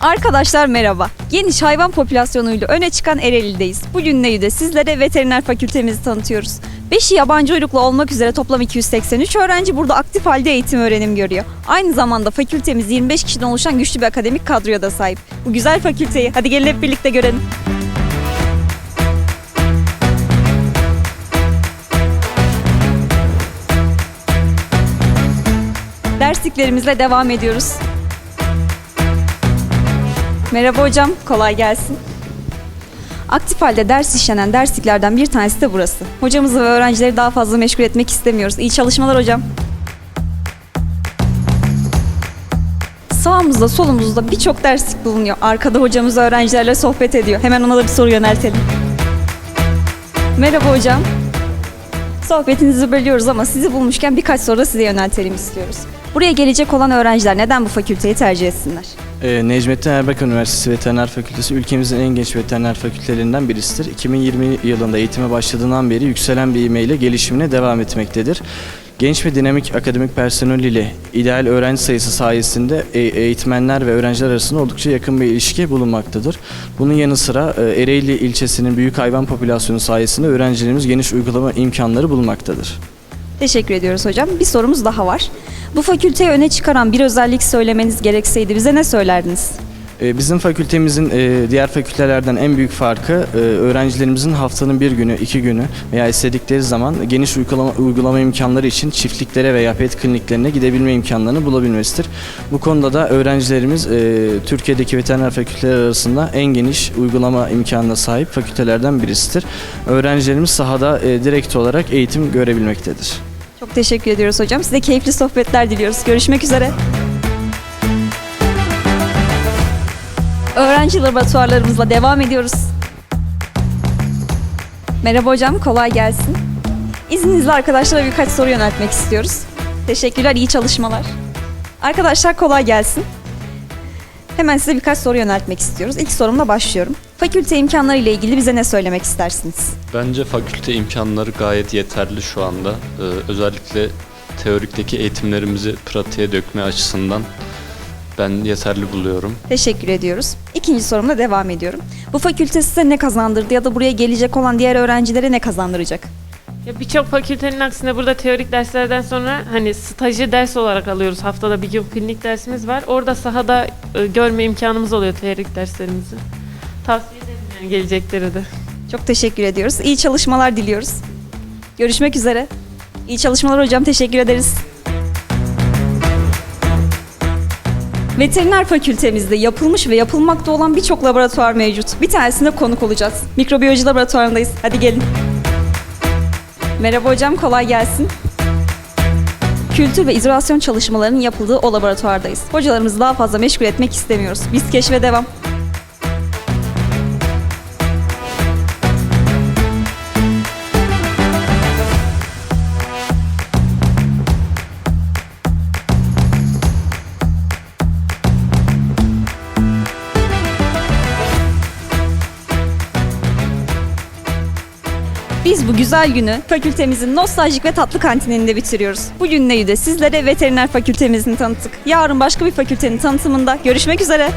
Arkadaşlar merhaba. Geniş hayvan popülasyonuyla öne çıkan Ereğli'deyiz. Bugün Neyü'de sizlere veteriner fakültemizi tanıtıyoruz. 5'i yabancı uyruklu olmak üzere toplam 283 öğrenci burada aktif halde eğitim öğrenim görüyor. Aynı zamanda fakültemiz 25 kişiden oluşan güçlü bir akademik kadroya da sahip. Bu güzel fakülteyi hadi gelin hep birlikte görelim. Dersliklerimizle devam ediyoruz. Merhaba hocam, kolay gelsin. Aktif halde ders işlenen dersliklerden bir tanesi de burası. Hocamızı ve öğrencileri daha fazla meşgul etmek istemiyoruz. İyi çalışmalar hocam. Sağımızda solumuzda birçok derslik bulunuyor. Arkada hocamız öğrencilerle sohbet ediyor. Hemen ona da bir soru yöneltelim. Merhaba hocam. Sohbetinizi bölüyoruz ama sizi bulmuşken birkaç soru da size yöneltelim istiyoruz. Buraya gelecek olan öğrenciler neden bu fakülteyi tercih etsinler? Ee, Necmettin Erbakan Üniversitesi Veteriner Fakültesi ülkemizin en genç veteriner fakültelerinden birisidir. 2020 yılında eğitime başladığından beri yükselen bir ivmeyle gelişimine devam etmektedir. Genç ve dinamik akademik personel ile ideal öğrenci sayısı sayesinde e- eğitmenler ve öğrenciler arasında oldukça yakın bir ilişki bulunmaktadır. Bunun yanı sıra e, Ereğli ilçesinin büyük hayvan popülasyonu sayesinde öğrencilerimiz geniş uygulama imkanları bulunmaktadır. Teşekkür ediyoruz hocam. Bir sorumuz daha var. Bu fakülteyi öne çıkaran bir özellik söylemeniz gerekseydi bize ne söylerdiniz? Ee, Bizim fakültemizin e, diğer fakültelerden en büyük farkı e, öğrencilerimizin haftanın bir günü, iki günü veya istedikleri zaman geniş uygulama, uygulama imkanları için çiftliklere veya pet kliniklerine gidebilme imkanlarını bulabilmesidir. Bu konuda da öğrencilerimiz e, Türkiye'deki veteriner fakülteler arasında en geniş uygulama imkanına sahip fakültelerden birisidir. Öğrencilerimiz sahada direkt olarak eğitim görebilmektedir. Çok teşekkür ediyoruz hocam. Size keyifli sohbetler diliyoruz. Görüşmek üzere. Öğrenci laboratuvarlarımızla devam ediyoruz. Merhaba hocam, kolay gelsin. İzninizle arkadaşlara birkaç soru yöneltmek istiyoruz. Teşekkürler, iyi çalışmalar. Arkadaşlar kolay gelsin. Hemen size birkaç soru yöneltmek istiyoruz. İlk sorumla başlıyorum. Fakülte imkanları ile ilgili bize ne söylemek istersiniz? Bence fakülte imkanları gayet yeterli şu anda. Ee, özellikle teorikteki eğitimlerimizi pratiğe dökme açısından ben yeterli buluyorum. Teşekkür ediyoruz. İkinci sorumla devam ediyorum. Bu fakülte size ne kazandırdı ya da buraya gelecek olan diğer öğrencilere ne kazandıracak? Ya birçok fakültenin aksine burada teorik derslerden sonra hani stajı ders olarak alıyoruz. Haftada bir gün klinik dersimiz var. Orada sahada e, görme imkanımız oluyor teorik derslerimizi. Tavsiye ederim yani gelecekleri de. Çok teşekkür ediyoruz. İyi çalışmalar diliyoruz. Görüşmek üzere. İyi çalışmalar hocam. Teşekkür ederiz. Veteriner fakültemizde yapılmış ve yapılmakta olan birçok laboratuvar mevcut. Bir tanesinde konuk olacağız. Mikrobiyoloji laboratuvarındayız. Hadi gelin. Merhaba hocam, kolay gelsin. Kültür ve izolasyon çalışmalarının yapıldığı o laboratuvardayız. Hocalarımızı daha fazla meşgul etmek istemiyoruz. Biz keşfe devam. Biz bu güzel günü fakültemizin nostaljik ve tatlı kantininde bitiriyoruz. Bugün Neyü'de sizlere veteriner fakültemizin tanıttık. Yarın başka bir fakültenin tanıtımında görüşmek üzere.